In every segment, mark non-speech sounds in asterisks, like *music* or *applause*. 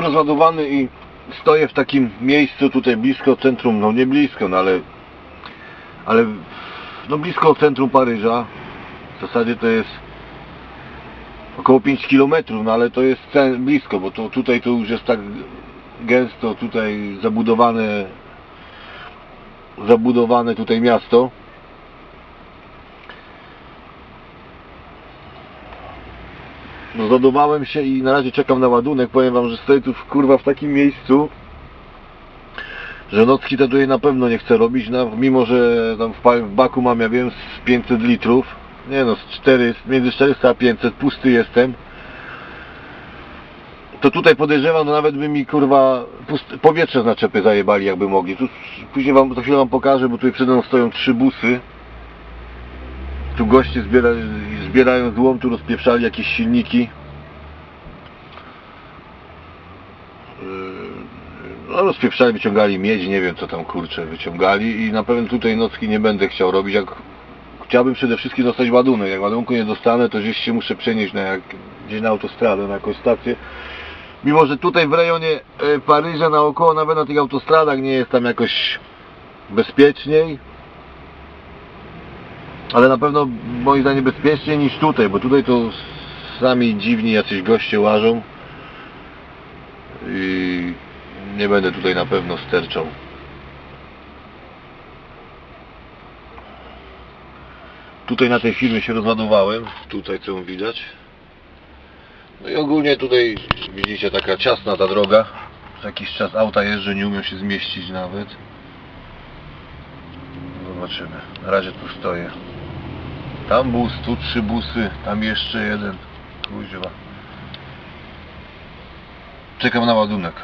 rozładowany i stoję w takim miejscu tutaj blisko centrum, no nie blisko, no ale ale no blisko centrum Paryża. W zasadzie to jest około 5 km, no ale to jest blisko, bo to tutaj to już jest tak gęsto tutaj zabudowane zabudowane tutaj miasto. No zadowałem się i na razie czekam na ładunek. Powiem wam, że stoję tu w- kurwa w takim miejscu, że nocki to tutaj na pewno nie chcę robić, no, mimo że tam w, w baku mam, ja wiem, z 500 litrów. Nie no, z 4, między 400 a 500, pusty jestem. To tutaj podejrzewam, no nawet by mi kurwa powietrze z naczepy zajebali jakby mogli. Tu później wam, za chwilę wam pokażę, bo tutaj przede mną stoją trzy busy. Tu goście zbiera, zbierają złom, tu rozpieprzali jakieś silniki. Yy, No rozpieprzali, wyciągali miedź, nie wiem co tam kurczę wyciągali i na pewno tutaj nocki nie będę chciał robić. Jak chciałbym przede wszystkim dostać ładunek. Jak ładunku nie dostanę, to gdzieś się muszę przenieść na jak, gdzieś na autostradę, na jakąś stację. Mimo, że tutaj w rejonie e, Paryża naokoło, nawet na tych autostradach nie jest tam jakoś bezpieczniej. Ale na pewno moim zdaniem bezpieczniej niż tutaj, bo tutaj to sami dziwni jacyś goście łażą. I nie będę tutaj na pewno sterczał. Tutaj na tej firmie się rozładowałem, tutaj co widać. No i ogólnie tutaj widzicie taka ciasna ta droga. Jakiś czas auta jeżdżę, nie umiem się zmieścić nawet. Zobaczymy. Na razie tu stoję. Tam bus, tu trzy busy, tam jeszcze jeden. Kuźwa. Czekam na ładunek.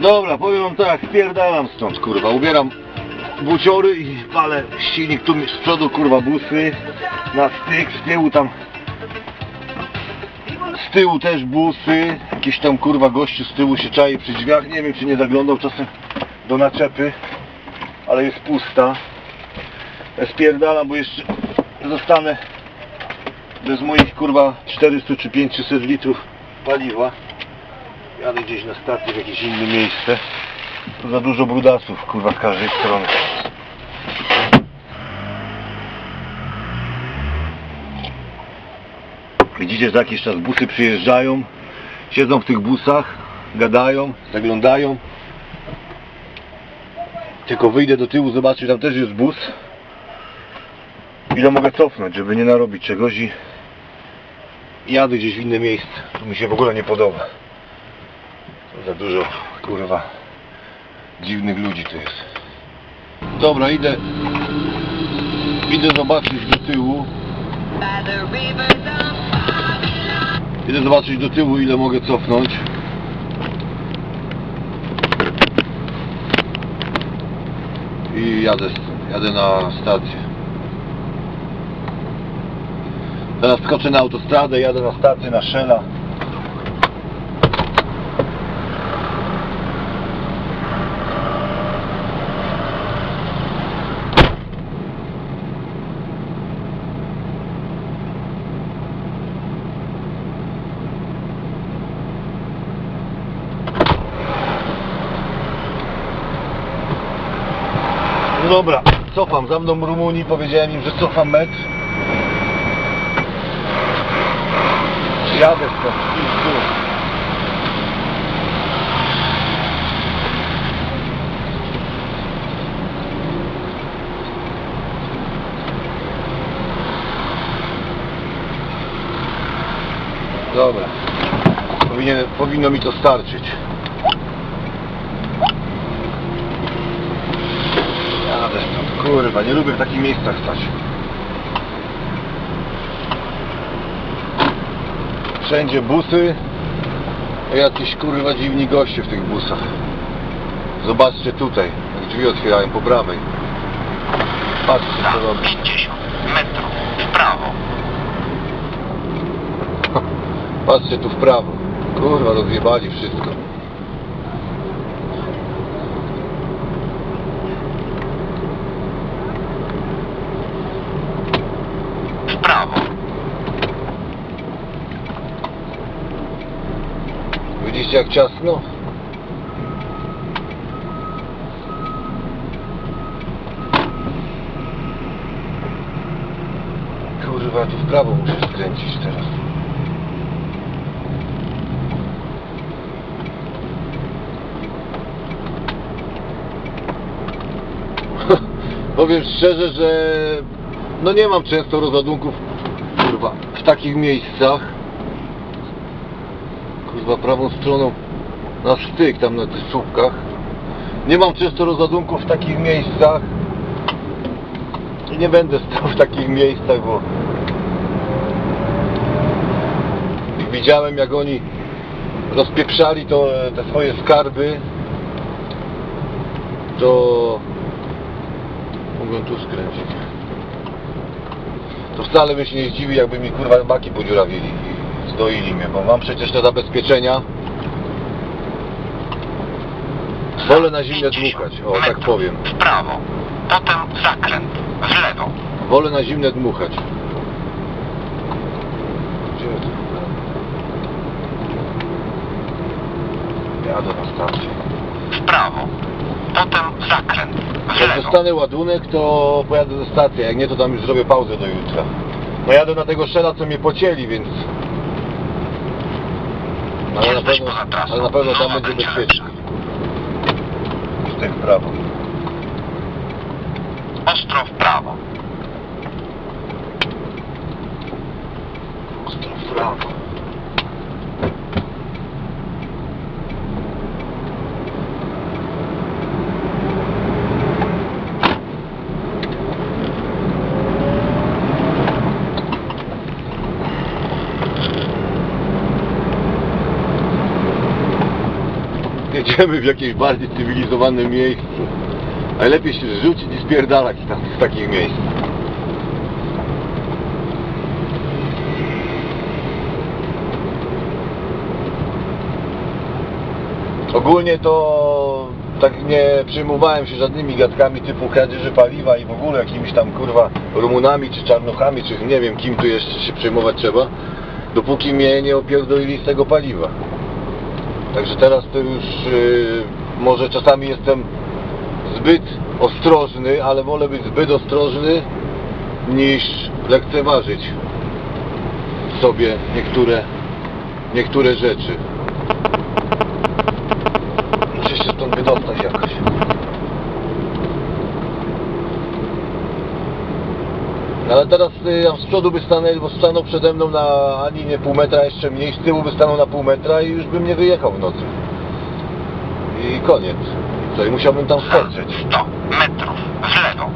Dobra, powiem wam tak, spierdalam stąd kurwa. Ubieram buciory i palę silnik tu z przodu kurwa busy. Na styk, z tyłu tam z tyłu też busy, jakieś tam kurwa gościu z tyłu się czai przy drzwiach, nie wiem czy nie zaglądał czasem do naczepy, ale jest pusta. Spierdalam, bo jeszcze zostanę bez moich kurwa 400 czy 500 litrów paliwa. Jadę gdzieś na stację w jakieś inne miejsce. Tu za dużo brudasów kurwa z każdej strony. Widzicie, że jakiś czas busy przyjeżdżają, siedzą w tych busach, gadają, zaglądają. Tylko wyjdę do tyłu, zobaczę, tam też jest bus. Ile mogę cofnąć, żeby nie narobić czegoś i jadę gdzieś w inne miejsce. Tu mi się w ogóle nie podoba. Za dużo, kurwa, dziwnych ludzi tu jest. Dobra, idę, idę zobaczyć do tyłu. Idę zobaczyć do tyłu ile mogę cofnąć. I jadę, jadę na stację. Teraz skoczę na autostradę, jadę na stację, na Shella. No dobra, cofam, za mną Rumunii, powiedziałem im, że cofam metr. Jadę tu. Dobra, Powinien, powinno mi to starczyć. Jadę stąd, kurwa, nie lubię w takich miejscach stać. Wszędzie busy, jakiś kurwa dziwni goście w tych busach. Zobaczcie tutaj, jak drzwi otwierają po prawej. Patrzcie co robią. 50 metrów w prawo. *laughs* Patrzcie tu w prawo. Kurwa, rozjebali wszystko. W Widzicie jak ciasno? Kurwa, tu w prawo muszę skręcić teraz. *laughs* Powiem szczerze, że no nie mam często rozładunków kurwa w takich miejscach. Kurwa prawą stroną na styk tam na tych słupkach. Nie mam często rozładunków w takich miejscach. I nie będę stał w takich miejscach, bo widziałem jak oni rozpieprzali to, te swoje skarby to mogłem tu skręcić to wcale bym się nie zdziwił jakby mi kurwa baki podziurawili zdoili mnie, bo mam przecież te zabezpieczenia wolę na zimne 50 dmuchać, o tak powiem W prawo. Potem zakręt. W lewo. wolę na zimne dmuchać Gdzie jest Jadę na stację W prawo. Potem zakręt. W Jak lewo. dostanę ładunek, to pojadę do stacji, jak nie, to tam już zrobię pauzę do jutra. No jadę na tego szela, co mnie pocieli, więc... Ale na Jesteś pewno, poza trasą. ale na pewno tam Nowa będzie będzie bezpiecznie. Tutaj w prawo. Ostro w prawo. Ostro w prawo. Jedziemy w jakieś bardziej cywilizowane miejsce. Najlepiej się rzucić i spierdalać tam z takich miejsc. Ogólnie to tak nie przejmowałem się żadnymi gadkami typu kradzieży paliwa i w ogóle jakimiś tam kurwa Rumunami czy Czarnochami, czy nie wiem kim tu jeszcze się przejmować trzeba, dopóki mnie nie opierdolili z tego paliwa. Także teraz to już yy, może czasami jestem zbyt ostrożny, ale wolę być zbyt ostrożny niż lekceważyć sobie niektóre, niektóre rzeczy. Muszę się stąd wydostać jakoś. No Ale teraz y, tam z przodu by stanęli, bo stanął przede mną na ani nie pół metra, jeszcze mniej, z tyłu by stanął na pół metra i już bym nie wyjechał w nocy. I koniec. Co, i musiałbym tam Za skoczyć. 100 metrów. W lewo.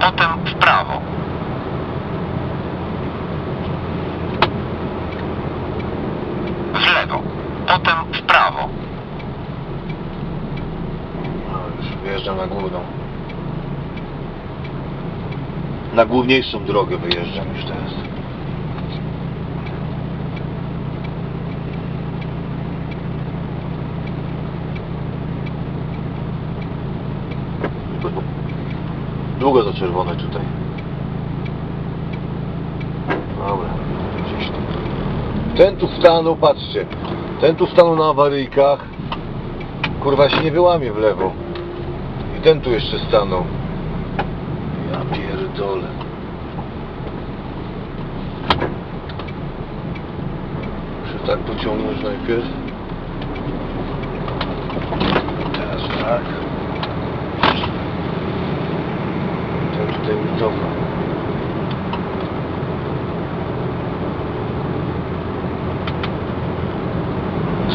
Potem w prawo. W lewo. Potem w prawo. No, już wyjeżdżam na główną. Na główniejszą drogę wyjeżdżam już teraz. Długo to czerwone tutaj. Dobra, gdzieś tu. Ten tu stanął, patrzcie. Ten tu stanął na awaryjkach. Kurwa się nie wyłamie w lewo. I ten tu jeszcze stanął. Pierdolę. Muszę tak pociągnąć najpierw. Teraz tak. Ten tutaj mi cofa.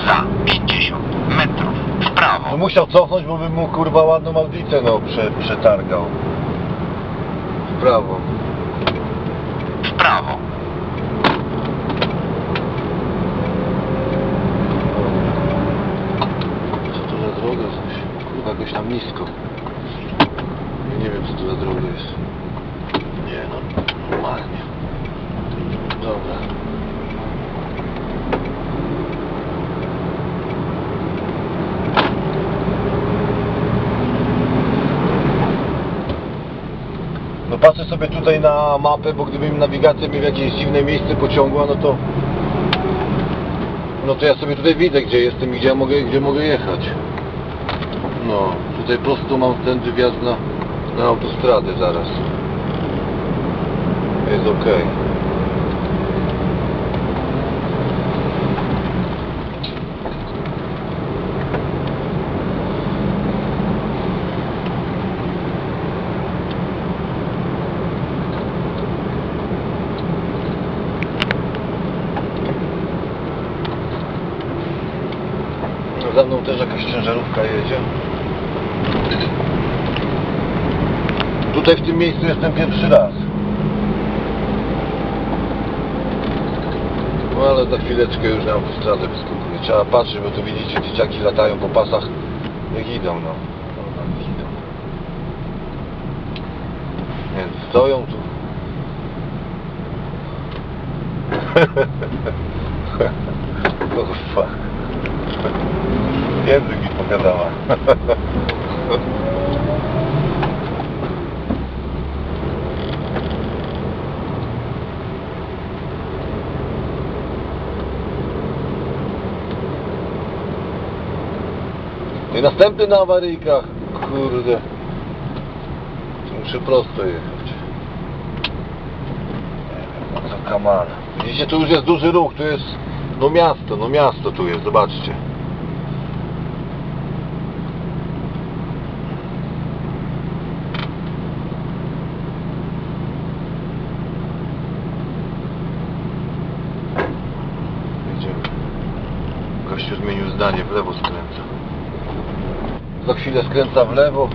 Za 50 metrów. W prawo. No musiał cofnąć, bo bym mu kurwa ładną audicę no prze, przetargał. W prawo. W prawo. Co to za droga coś? Kurwa jakoś tam nisko. Ja nie wiem co to za droga jest. Nie no, normalnie. Dobra. No sobie tutaj na mapę, bo gdyby mi nawigacja w jakieś dziwne miejsce pociągła, no to No to ja sobie tutaj widzę, gdzie jestem i gdzie mogę, gdzie mogę jechać. No, tutaj prosto mam tędy wjazd na, na autostradę zaraz. Jest okej. Za mną też jakaś ciężarówka jedzie. Tutaj w tym miejscu jestem pierwszy raz. No ale za chwileczkę już na autostradę wyskakuje. Trzeba patrzeć, bo tu widzicie, dzieciaki latają po pasach jak idą, no. No, idą. Więc stoją tu. *laughs* Kurwa. Język mi pokazała. *laughs* I następny na awaryjkach. Kurde. Muszę prosto jechać. Nie wiem, Co kaman. Widzicie, tu już jest duży ruch, tu jest no miasto, no miasto tu jest, zobaczcie. Gościu zmienił zdanie, w lewo skręca. Za chwilę skręca w lewo.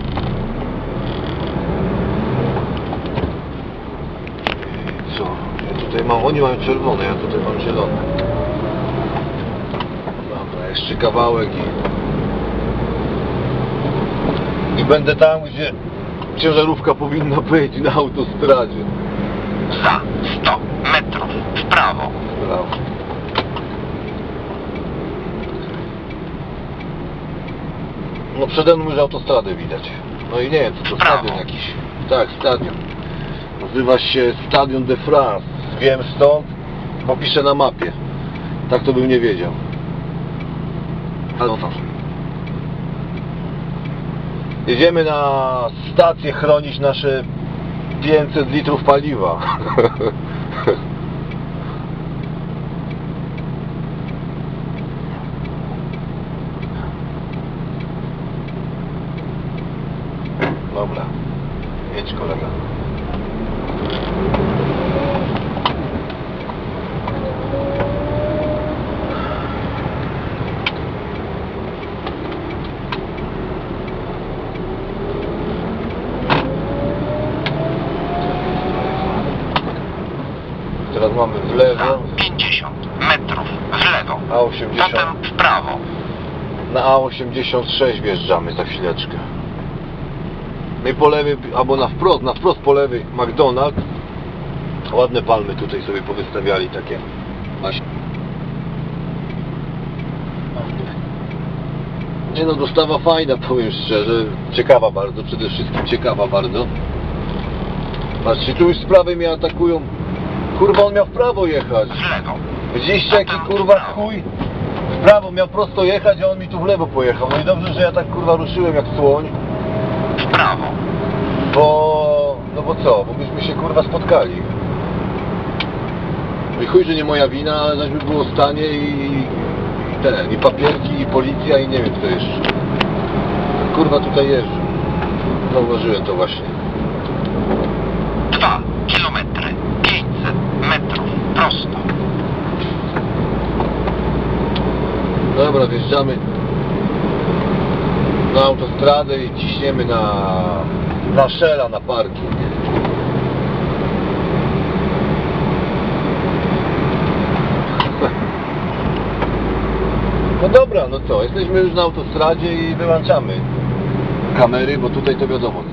I co? Ja tutaj mam, oni mają czerwone, ja tutaj mam zielone. Dobra, jeszcze kawałek i... I będę tam, gdzie ciężarówka powinna być, na autostradzie. Za 100 metrów w prawo. Brawo. No przede mną już autostradę widać. No i nie wiem, co to Brawo. stadion jakiś. Tak, stadion. Nazywa się Stadion de France. Wiem stąd, bo piszę na mapie. Tak to bym nie wiedział. Ale no to. Jedziemy na stację chronić nasze 500 litrów paliwa. *laughs* Teraz mamy w lewo, 50 metrów w lewo. A80. Potem w prawo. Na A86 wjeżdżamy za chwileczkę. No i po lewej, albo na wprost, na wprost po lewej McDonald's. Ładne palmy tutaj sobie powystawiali takie. Nie no, dostawa fajna, powiem szczerze. Ciekawa bardzo, przede wszystkim ciekawa bardzo. Patrzcie, tu już z prawej mnie atakują. Kurwa, on miał w prawo jechać. W lewo. Widzieliście jaki kurwa chuj? W prawo miał prosto jechać, a on mi tu w lewo pojechał. No i dobrze, że ja tak kurwa ruszyłem jak słoń, W prawo. bo... No bo co? Bo myśmy się kurwa spotkali. No i chuj, że nie moja wina, ale zaś by było stanie i... i ten, i papierki, i policja, i nie wiem kto jeszcze. Kurwa tutaj jeżdżę. Zauważyłem to właśnie. 2 kilometry. 500 metrów prosto. Dobra, wjeżdżamy na autostradę i ciśniemy na, na Shella, na parking. *laughs* No dobra, no co, jesteśmy już na autostradzie i wyłączamy kamery, bo tutaj to wiadomo,